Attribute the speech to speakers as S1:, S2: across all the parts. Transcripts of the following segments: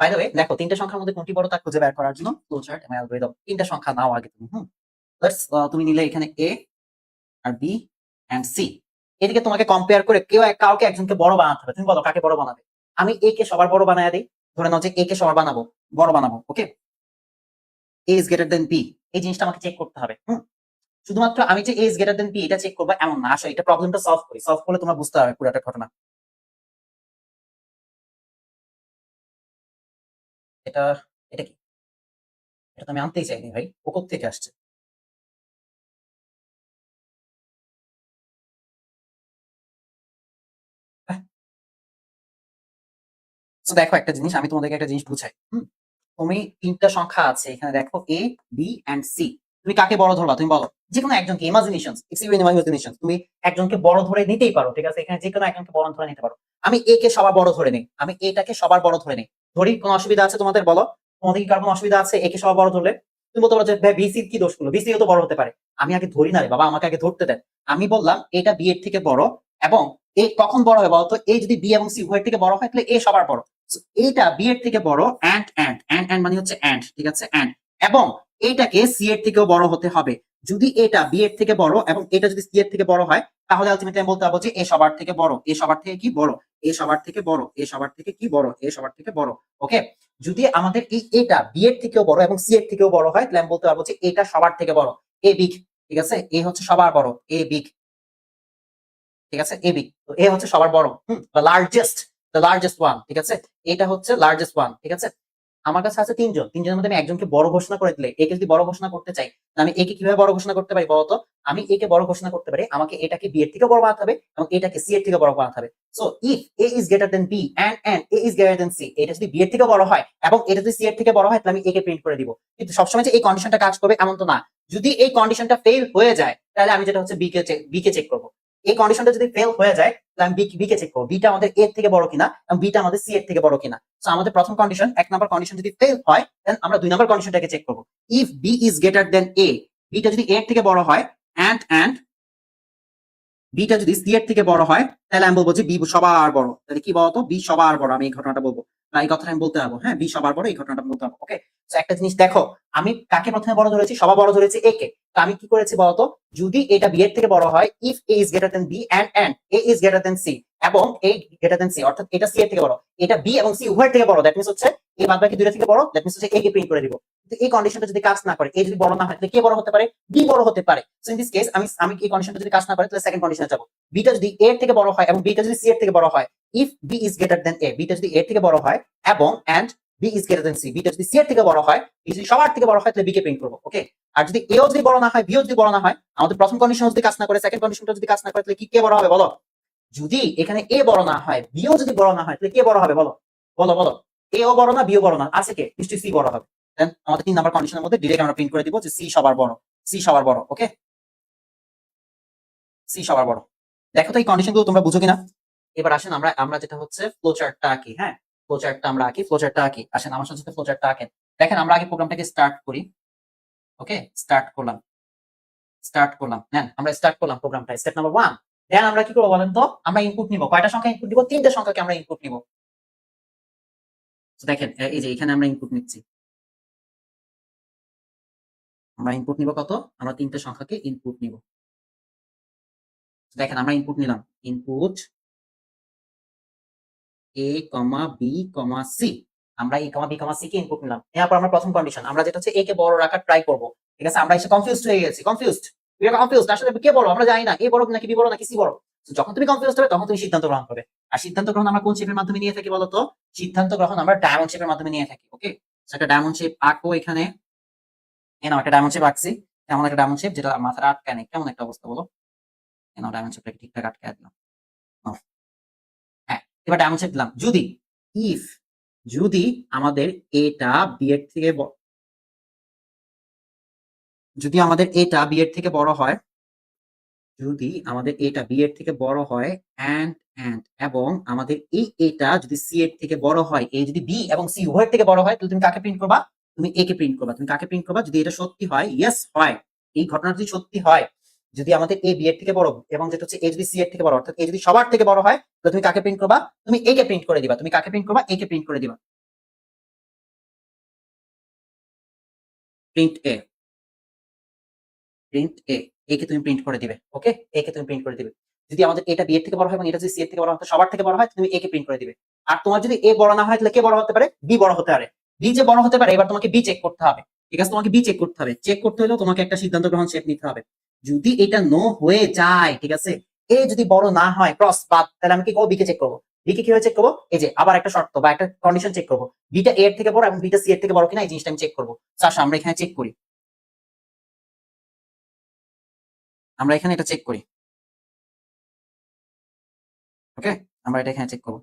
S1: By the way দেখো, তিনটা সংখ্যার মধ্যে কোনটি বড় তা খুঁজে বের করার জন্য ফ্লো চার্ট এবং অ্যালগরিদম তিনটা সংখ্যা নাও আগে তুমি, হুম? তুমি নিলে এখানে এ আর বি সি এদিকে তোমাকে কম্পেয়ার করে কেউ কাউকে একজনকে বড় বানাতে হবে। তুমি বলো, কাকে বড় বানাবে? আমি এ কে সবার বড় বানায় দিই। ধরে নাও যে এ কে সবার বানাবো, বড় বানাবো okay A is greater than B এই জিনিসটা আমাকে চেক করতে হবে, হুম? শুধুমাত্র আমি যে A is greater than B এটা চেক করব এমন না। আসলে এটা প্রবলেমটা সলভ করি। সলভ করলে তোমরা বুঝতে পারবে পুরোটা ঘটনা। এটা এটা কি? এটা আমি আনতেই চাইনি ভাই। ও থেকে আসছে? তো দেখো একটা জিনিস, আমি তোমাদেরকে একটা জিনিস বুঝাই তুমি তিনটা সংখ্যা আছে, এখানে দেখো এ বি এন্ড সি তুমি কাকে বড় ধরবা? তুমি বলো। যে কোনো একজনকে ইমাজিনেশন ইমাজিনেশন তুমি একজনকে বড় ধরে নিতেই পারো, ঠিক আছে? এখানে যে কোনো একজনকে বড় ধরে নিতে পারো। আমি এ কে সবার বড় ধরে নেই। আমি এটাকে সবার বড় ধরে নেই। ধরি কোনো অসুবিধা আছে তোমাদের, বলো? তোমাদের কি কার কোনো অসুবিধা আছে? একে সবার বড় ধরলে? তুমি বলতে পারো যে বিসি কি দোষ করল? বিসিও তো বড় হতে পারে। আমি আগে ধরি না রে, বাবা, আমাকে আগে ধরতে দেন। আমি বললাম, এটা বি এর থেকে বড় এবং এ কখন বড় হবে বলতো? এই যদি বি এবং সি উভয়ের থেকে বড় হয়, তাহলে এ সবার বড়। এইটা বি এর থেকে বড় অ্যান্ড অ্যান্ড অ্যান্ড অ্যান্ড মানে হচ্ছে অ্যান্ড ঠিক আছে? অ্যান্ড এবং এইটাকে সি এর থেকেও বড় হতে হবে। যদি এটা বি এর থেকে বড় এবং এটা যদি সি এর থেকে বড় হয়, তাহলে আলটিমেটলি আমি বলতে পারব যে এ সবার থেকে বড় এ সবার থেকে কি বড়? এ সবার থেকে বড় এ সবার থেকে কি বড়? এ সবার থেকে বড়। ওকে যদি আমাদের এই এটা বি এর থেকেও বড় এবং সি এর থেকেও বড় হয়, তাহলে আমি বলতে পারব যে এটা সবার থেকে বড়। এ বিগ ঠিক আছে? এ হচ্ছে সবার বড়। এ বিগ ঠিক আছে? এ বিগ তো এ হচ্ছে সবার বড়। হুম লার্জেস্ট দ্য লার্জেস্ট ওয়ান ঠিক আছে? এটা হচ্ছে লার্জেস্ট ওয়ান ঠিক আছে? আমার কাছে আছে তিনজন। তিনজনের মধ্যে আমি একজনকে বড় ঘোষণা করে দিলে, একে যদি বড় ঘোষণা করতে চাই আমি একে কীভাবে বড় ঘোষণা করতে পারি বলতো? আমি একে বড় ঘোষণা করতে পারি, আমাকে এটাকে বি এর থেকে বড় বানাতে হবে এবং এটাকে সি এর থেকে বড় বানাতে হবে। So if A is greater than B and and A is greater than C এটা যদি বি এর থেকে বড় হয় এবং এটা যদি সি এর থেকে বড় হয়, তাহলে আমি একে প্রিন্ট করে দিব। কিন্তু সবসময় যে এই কন্ডিশনটা কাজ করবে এমন তো না। যদি এই কন্ডিশনটা ফেল হয়ে যায়, তাহলে আমি যেটা হচ্ছে বি কে বি কে চেক করব। এই কন্ডিশনটা যদি ফেল হয়ে যায় আমি এর থেকে বড় কিনা আমাদের থেকে কিনা। আমাদের প্রথম কন্ডিশন এক নম্বর কন্ডিশন যদি হয় আমরা দুই চেক করব। If B is than A যদি থেকে বড় হয় অ্যান্ড যদি সি থেকে বড় হয়, তাহলে আমি বলব যে বি সবার বড়। তাহলে কি বলতো? বি সবার বড় এই ঘটনাটা বলব। এই কথাটা আমি বলতে পারব। হ্যাঁ বি সবার বড়, এই ঘটনাটা বলতে পারব। ওকে একটা জিনিস দেখো, আমি কাকে প্রথমে বড় ধরেছি? সবার বড় ধরেছি এ কে। তো আমি কি করেছি বলতো? যদি এটা বি এর থেকে বড় হয় if A is greater than B and and A is greater than C এবং এ গ্রেটার দেন সি অর্থাৎ এটা সি এর থেকে বড়, এটা বি এবং সি উভয়ের থেকে বড় দ্যাট মিনস হচ্ছে এই বাদ বাকি দুইটা থেকে বড় দ্যাট মিনস হচ্ছে এ কে প্রিন্ট করে দিব। এই কন্ডিশনটা যদি কাজ না করে এ যদি বড় না হয়, তাহলে কে বড় হতে পারে? বি বড় হতে পারে। সো ইন দিস কেস আমি আমি এই কন্ডিশনটা যদি কাজ না করে, তাহলে সেকেন্ড কন্ডিশনে যাব। বিটা যদি এ এর থেকে বড় হয়, এবং বিটা যদি সি এর থেকে বড় হয় if B is greater than A beta যদি এ এর থেকে বড় হয়, এবং and B is greater than C beta যদি সি এর থেকে বড় হয় বি যদি সবার থেকে বড় হয়, তাহলে বি কে প্রিন্ট করব ওকে আর যদি এও যদি বড় না হয় বিও যদি বড় না হয়, আমাদের প্রথম কন্ডিশন যদি কাজ না করে সেকেন্ড কন্ডিশনটা যদি কাজ না করে, তাহলে কি, কে বড় হবে, বলো? যদি এখানে এ বড় না হয় বিও যদি বড় না হয়, তাহলে কে বড় হবে, বলো? বলো বলো। এও বড় না বিও বড় না, আছে কে? নিশ্চয়ই সি বড় হবে। দেন আমাদের তিন নাম্বার কন্ডিশনের মধ্যে ডিরেক্ট আমরা প্রিন্ট করে দিব যে সি সবার বড় সি সবার বড় ওকে সি সবার বড়। দেখো তো এই কন্ডিশনগুলো তোমরা বুঝো কিনা? এবার আসেন আমরা আমরা যেটা হচ্ছে ফ্লো চার্টটা আঁকি হ্যাঁ? ফ্লো চার্টটা আমরা আঁকি ফ্লো চার্টটা আঁকি। আসেন আমার সাথে ফ্লো চার্টটা আঁকেন। দেখেন আমরা আগে প্রোগ্রামটাকে স্টার্ট করি ওকে স্টার্ট করলাম। স্টার্ট করলাম। হ্যাঁ আমরা স্টার্ট করলাম প্রোগ্রামটা স্টেপ নাম্বার ওয়ান দেন আমরা কি করব বলেন তো? আমরা ইনপুট নিব। কয়টা সংখ্যা ইনপুট নিব? তিনটে সংখ্যাকে আমরা ইনপুট নিব। দেখেন, এই যে এখানে আমরা ইনপুট নিচ্ছি। আমরা ইনপুট নিব কত? আমরা তিনটে সংখ্যাকে ইনপুট নিব। দেখেন, আমরা ইনপুট নিলাম। Input A comma B comma C আমরা A comma B comma C K input নিলাম। এরপর আমরা প্রথম কন্ডিশন আমরা যেটা হচ্ছে এ কে বড় রাখার ট্রাই করব। ঠিক আছে, আমরা এসে কনফিউজড হয়ে গেছি কনফিউজড কনফিউজড আসলে কে বড়? আমরা জানি না এ বড় নাকি বি বড় নাকি সি বড়। যখন তুমি কনফিউজড হবে, তখন তুমি সিদ্ধান্ত গ্রহণ করবে। আর সিদ্ধান্ত গ্রহণ আমরা কোন শেপের মাধ্যমে নিয়ে থাকি বলতো? সিদ্ধান্ত গ্রহণ আমরা ডায়মন্ড শেপের মাধ্যমে নিয়ে থাকি ওকে একটা ডায়মন্ড শেপ আঁকবো এখানে। এ নাও একটা ডায়মন্ড শেপ আঁকছি। এমন একটা ডায়মন্ড শেপ যেটা মাথার আটকায় নেই কেমন একটা অবস্থা বলো? এ নাও ডায়মন্ড শেপটাকে ঠিকঠাক আটকায় দিলাম। হ্যাঁ এবার ডায়মন্ড শেপ দিলাম। যদি ইফ যদি আমাদের এটা বি থেকে যদি আমাদের এটা বি এর থেকে বড় হয়, যদি আমাদের এটা বি এর থেকে বড় হয় অ্যান্ড অ্যান্ড এবং আমাদের এই এটা যদি সি এর থেকে বড় হয় এই যদি বি এবং সি উভয়ের থেকে বড় হয়, তাহলে তুমি কাকে প্রিন্ট করবা? তুমি একে প্রিন্ট করবা। তুমি কাকে প্রিন্ট করবা? যদি এটা সত্যি হয় ইয়েস হয়। এই ঘটনা যদি সত্যি হয়, যদি আমাদের এ বি এর থেকে বড় এবং যেটা হচ্ছে এ যদি সি এর থেকে বড়, অর্থাৎ এ যদি সবার থেকে বড় হয়, তাহলে তুমি কাকে প্রিন্ট করবা? তুমি একে প্রিন্ট করে দিবা। তুমি কাকে প্রিন্ট করবা? একে প্রিন্ট করে দিবা। প্রিন্ট এ প্রিন্ট এ একে তুমি প্রিন্ট করে দিবে। ওকে একে তুমি প্রিন্ট করে দিবে। যদি আমাদের এটা বি এর থেকে বড় হয় এবং এটা যদি সি এর থেকে বড় হয় সবার থেকে বড় হয়, তুমি একে প্রিন্ট করে দিবে। আর তোমার যদি এ বড় না হয়, তাহলে কে বড় হতে পারে? বি বড় হতে পারে। বি যে বড় হতে পারে, এবার তোমাকে বি চেক করতে হবে। ঠিক আছে? তোমাকে বি চেক করতে হবে। চেক করতে হলেও তোমাকে একটা সিদ্ধান্ত গ্রহণ শেপ নিতে হবে। যদি এটা নো হয়ে যায়, ঠিক আছে? এ যদি বড় না হয় ক্রস বাদ, তাহলে আমি কি করব? বি কে চেক করব। বি কে কীভাবে চেক করব? এই যে, আবার একটা শর্ত বা একটা কন্ডিশন চেক করব। বিটা এর থেকে বড় এবং বিটা সি এর থেকে বড় কিনা এই জিনিসটা আমি চেক করব। চাষ আমরা এখানে চেক করি। আমরা এখানে এটা চেক করি। ওকে আমরা এটা এখানে চেক করব।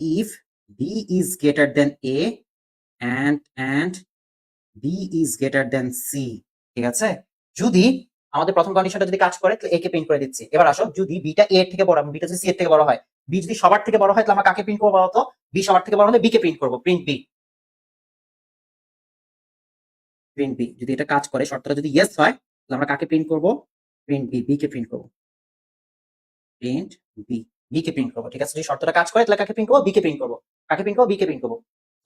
S1: If B is greater than A and and B is greater than C ঠিক আছে? যদি আমাদের প্রথম কন্ডিশনটা যদি কাজ করে, তাহলে এ কে প্রিন্ট করে দিচ্ছি। এবার আসো, যদি বিটা এ এর থেকে বড় বিটা যদি সি এর থেকে বড় হয় বি যদি সবার থেকে বড় হয়, তাহলে আমরা কাকে প্রিন্ট করব বলতো? বি সবার থেকে বড় হলে বি কে প্রিন্ট করব। প্রিন্ট বি প্রিন্ট বি যদি এটা কাজ করে, শর্তটা যদি ইয়েস হয়, তাহলে আমরা কাকে প্রিন্ট করব? প্রিন্ট বি বি কে প্রিন্ট করব। প্রিন্ট বি বি কে প্রিন্ট করব। ঠিক আছে? যদি শর্তটা কাজ করে, তাহলে কাকে প্রিন্ট করব? বি কে প্রিন্ট করব। কাকে প্রিন্ট করব? বি কে প্রিন্ট করব।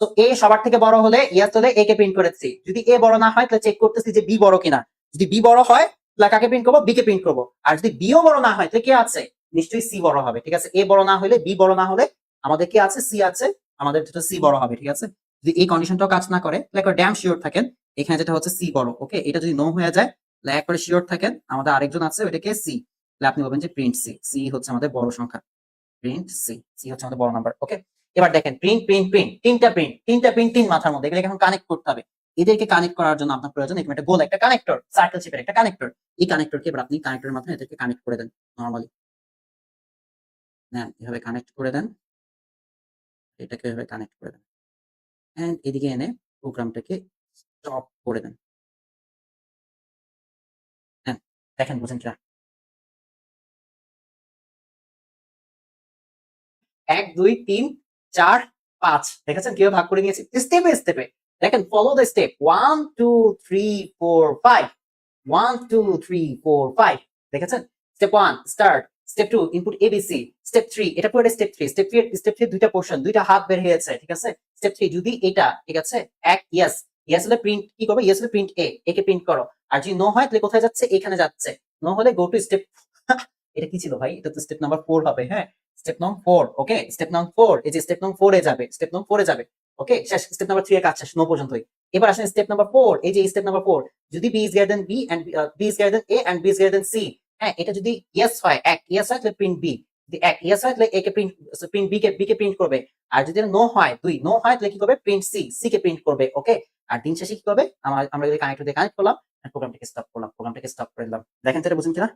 S1: তো এ সবার থেকে বড় হলে ইয়াস হলে এ কে প্রিন্ট করেছি। যদি এ বড় না হয়, তাহলে চেক করতেছি যে বি বড় কিনা। যদি বি বড় হয়, তাহলে কাকে প্রিন্ট করব? বি কে প্রিন্ট করব। আর যদি বিও বড় না হয়, তাহলে কে আছে? নিশ্চয়ই সি বড় হবে, ঠিক আছে? এ বড় না হলে বি বড় না হলে, আমাদের কি আছে? সি আছে। আমাদের যেটা সি বড় হবে, ঠিক আছে? যদি এই কন্ডিশনটাও কাজ না করে, তাহলে একবার ড্যাম শিওর থাকেন, এখানে যেটা হচ্ছে সি বড় ওকে এটা যদি নো হয়ে যায়, তাহলে একবারে শিওর থাকেন, আমাদের আরেকজন আছে ওইটাকে সি তাহলে আপনি বলবেন যে প্রিন্ট সি সি হচ্ছে আমাদের বড় সংখ্যা। প্রিন্ট সি সি হচ্ছে আমাদের বড় নাম্বার ওকে এবার দেখেন প্রিন্ট প্রিন্ট প্রিন্ট তিনটা প্রিন্ট তিনটা প্রিন্ট তিন মাথার মধ্যে এগুলো এখন কানেক্ট করতে হবে। এদেরকে কানেক্ট করার জন্য আপনার প্রয়োজন এরকম একটা গোল একটা কানেক্টর সার্কেল শেপের একটা কানেক্টর এই কানেক্টরকে এবার আপনি কানেক্টরের মাধ্যমে এদেরকে কানেক্ট করে দেন নর্মালি নেন এভাবে কানেক্ট করে দেন। এটাকে এভাবে কানেক্ট করে দেন। এন্ড এদিকে এনে প্রোগ্রামটাকে স্টপ করে দেন। হ্যাঁ দেখেন, বুঝেন কিনা? এক, দুই, তিন চার, পাঁচ। দেখেছেন কীভাবে ভাগ করে নিয়েছি? স্টেপে স্টেপে দেখেন follow the step one two three four five one two three four five দেখেছেন? Step one start step two input ABC step three এটা পুরো step three step three step three দুইটা পোর্শন দুইটা হাত বের হয়েছে, ঠিক আছে? স্টেপ থ্রি যদি এটা, ঠিক আছে? এক ইয়াস ইয়াস হলে প্রিন্ট কি করবে? ইয়াস হলে প্রিন্ট এ একে প্রিন্ট করো। আর যদি নো হয়, তাহলে কোথায় যাচ্ছে? এখানে যাচ্ছে। নো হলে গো টু স্টেপ এটা কি ছিল ভাই? এটা তো স্টেপ নাম্বার ফোর হবে হ্যাঁ? স্টেপ নং ফোর ওকে স্টেপ নং ফোর এই যে স্টেপ নং ফোরে যাবে স্টেপ নং ফোরে যাবে ওকে শেষ স্টেপ নাম্বার থ্রি এর কাজ শেষ নো পর্যন্তই। এবার আসেন স্টেপ নাম্বার ফোর এই যে স্টেপ নাম্বার ফোর যদি B is greater than B and B is greater than A and B is greater than C হ্যাঁ? এটা যদি ইয়েস হয়, এক ইয়েস হয় তাহলে প্রিন্ট বি যদি এক ইয়েস হয় তাহলে এ কে প্রিন্ট প্রিন্ট বি কে বি কে প্রিন্ট করবে, আর যদি নো হয়, দুই নো হয় তাহলে কি করবে? প্রিন্ট সি সি কে প্রিন্ট করবে ওকে আর দিন শেষে কি করবে? আমরা আমরা যদি কানেক্টর দিয়ে কানেক্ট করলাম প্রোগ্রামটাকে স্টপ করলাম প্রোগ্রামটাকে স্টপ করে দিলাম। দেখেন এটা বুঝুন কিনা?